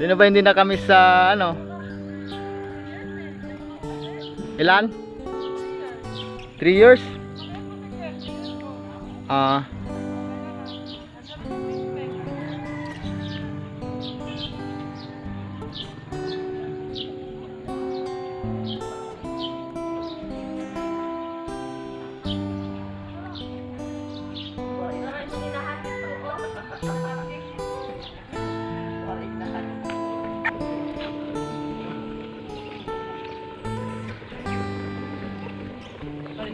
Sino ba hindi na kami sa ano? Ilan? 3 years? Ah.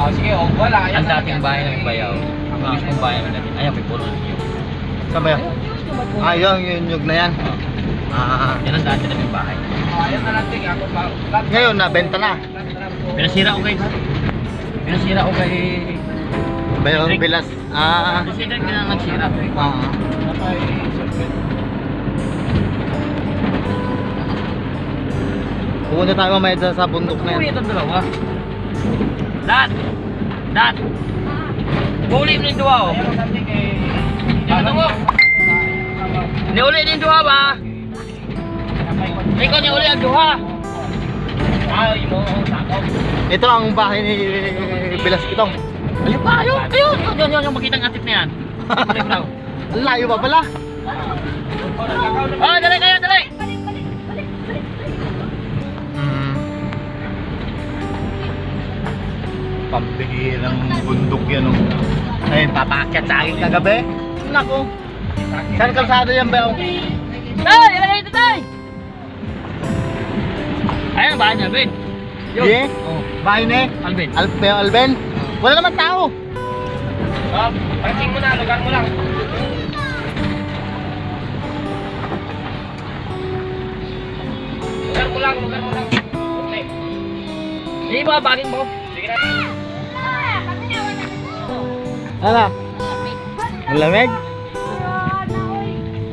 Oh, sige, oh, wala. Ang dating bahay ng bayaw. Ang mismong bahay ng dating. Ayan, may puno ng iyo. Saan ba yun? Ah, yun, yung nyug na yan. Ah, Yan ang dati naming bahay. Oh, ayun na lang, ting. Ako pa. ngayon, nabenta na. Pinasira ko kay... Pinasira ko kay... Bayo, bilas. Ah, President ka na nagsira. ah. Pupunta tayo mamaya sa bundok na yan. itong dalawa. Dad! Dad! Uli oh. Something eh. Ano mo? Ni uli din duha ba? Ikaw ni uli ang duha. Ay mo, takaw. Ito ang bahay ni Bilas Kitong. Ayun pa, ayun, ayun. Ayun, ayun, yung makitang atip na yan. Layo pa pala. Oh, dali kayo, dali. Pambihirang bundok yan oh. Ay, papakyat sa akin kagabi. Nako. Saan kalsada yan, Bel? Tay, ilagay ito, tay. Ayun, bahay niya, Ben. Yun. Ye? Oh, Bahay ni Alvin. Alben. Alben. Wala naman tao. Ah, parking mo na, lugar mo lang. Lugar mo lang, lugar mo lang. Okay. Hindi ba, bagin mo? Sige na. Ano? Ang lamig?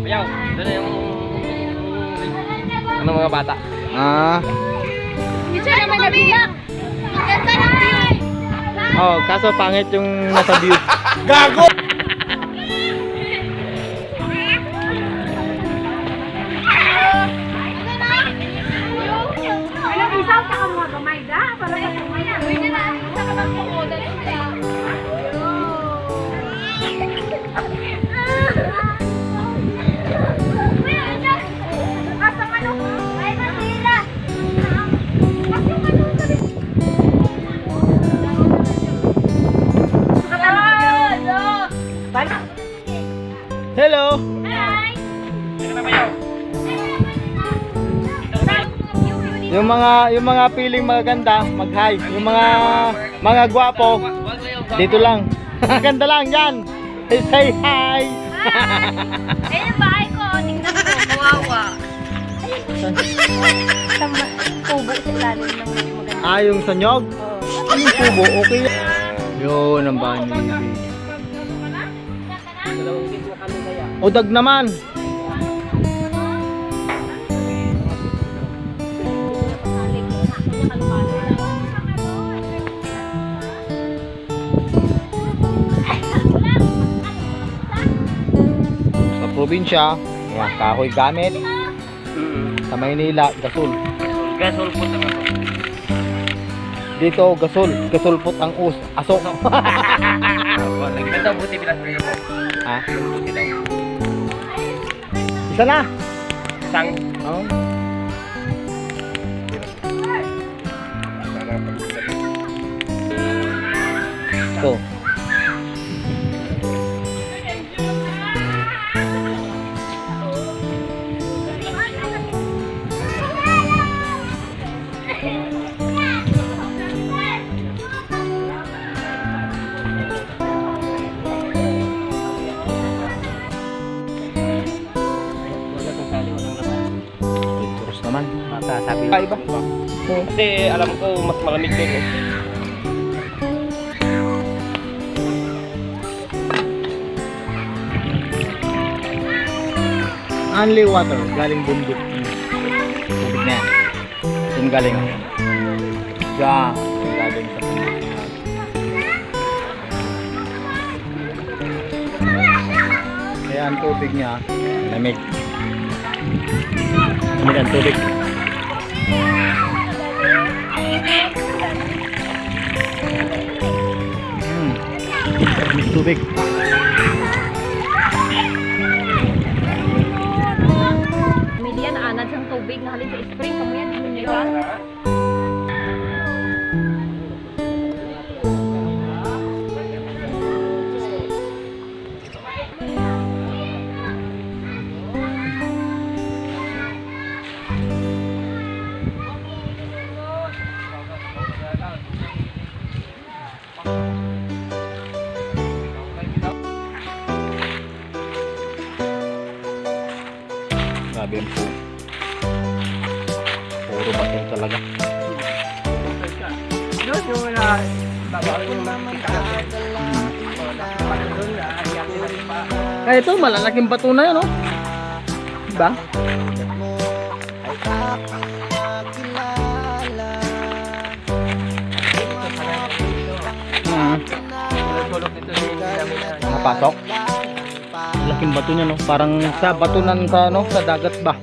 Ayaw, doon na yung... Ano mga bata? Ah. Isa naman nabilang. Ganda ng view. Oh, kaso pangit yung nasa view. Alam, isaw sa mga gamay da. Para sa kumaya. Pwede na. Isa ka lang po. Hello. Hi! Yung mga yung mga piling magaganda, mag-hi. Yung mga mga gwapo, dito lang. Ganda lang yan. Say hi. Ayun ang bahay ko. Tingnan ko. Kawawa. Tama. Kubo sa lalim ng maganda. Ah, yung sanyog. Ano yung kubo? Okay. Yun ang bahay ni Bibi. Odag naman. Probinsya, yan, kahoy gamit. Sa Maynila, gasol. Gasol po sa mga. Dito, gasol. Gasolpot ang us. Aso. Ganda buti bilang kayo mo. ha? Isa na. Isang. Oh. Masasabi Ah, iba. Kasi alam ko mas malamig din eh. Only water, galing bundok. Tubig na yan. Yung galing. Diyan, yung galing sa bundok. Kaya ang tubig niya, lamig. Lamig ang tubig. Hmm. Lamig tubig. Milian, anad siyang tubig na halin sa spring. Kamuyan, Milian. Grabe Puro bato talaga. Doon yung na babaw yung pa. Kaya ito, malalaking bato na yun, oh. Diba? Hmm. Laking bato niya, no? Parang sa batunan sa, no? Sa dagat ba?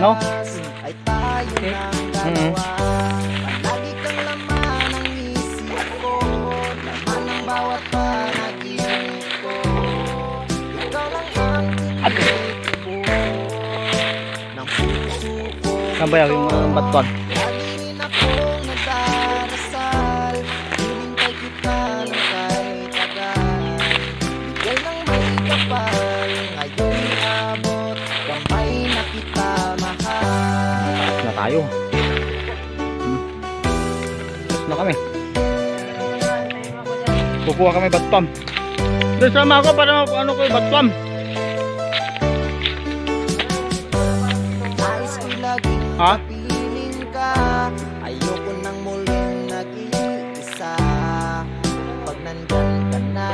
No? Mm. Saan ba yung uh, batuan? Tayo. Hmm. Tapos na kami. Kukuha kami batpam. Doon sama ako para ano ko yung batpam. Ha? Ayoko nang muling nag-iisa Pag nandyan ka na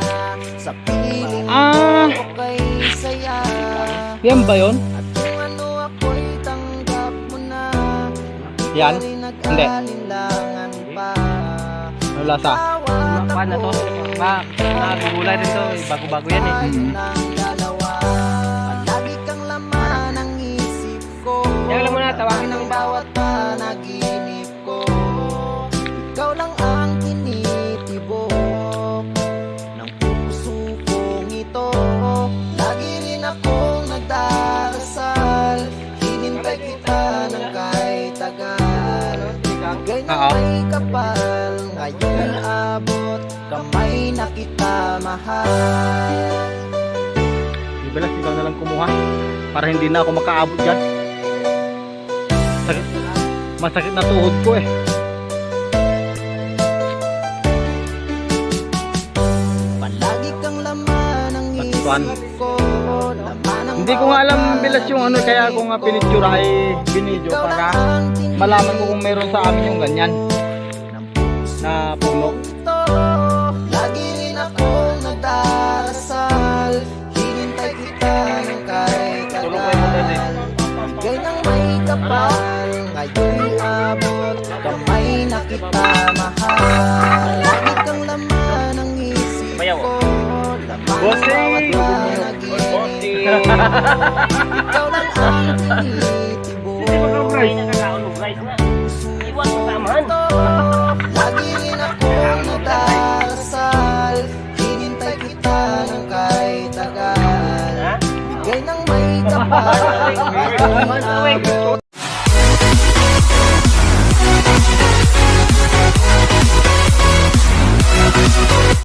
Sa piling Ah, ko kay saya yan ba yun? Yan? Di Hindi. Ano lasa? Kuhan na to. Ma, nagugulay rin to. eh. Bago-bago yan eh. Dalawa Palagi kang laman ng isip ko Yan alam mo na, tawagin ng bawat panaginip mahal Ibalas, ikaw na lang kumuha. Para hindi na ako makaabot dyan. Sakit. Masakit na tuhod ko eh. Palagi kang laman ng Tatuan. isip ko Hindi ko nga alam bilas yung ano kaya ako nga pinitsura ay binidyo para malaman ko kung meron sa amin yung ganyan na puno. Kapal Ngayon abot Kamay na kita mahal Lagi kang laman ng isip ko Laman ng Bossing! bawat panaginip Ikaw lang ang tinitibok. Iwan mo tamahan. Lagi rin ako nagdarasal Hinintay kita ng kahit tagal? Bigay ng may kapal Abot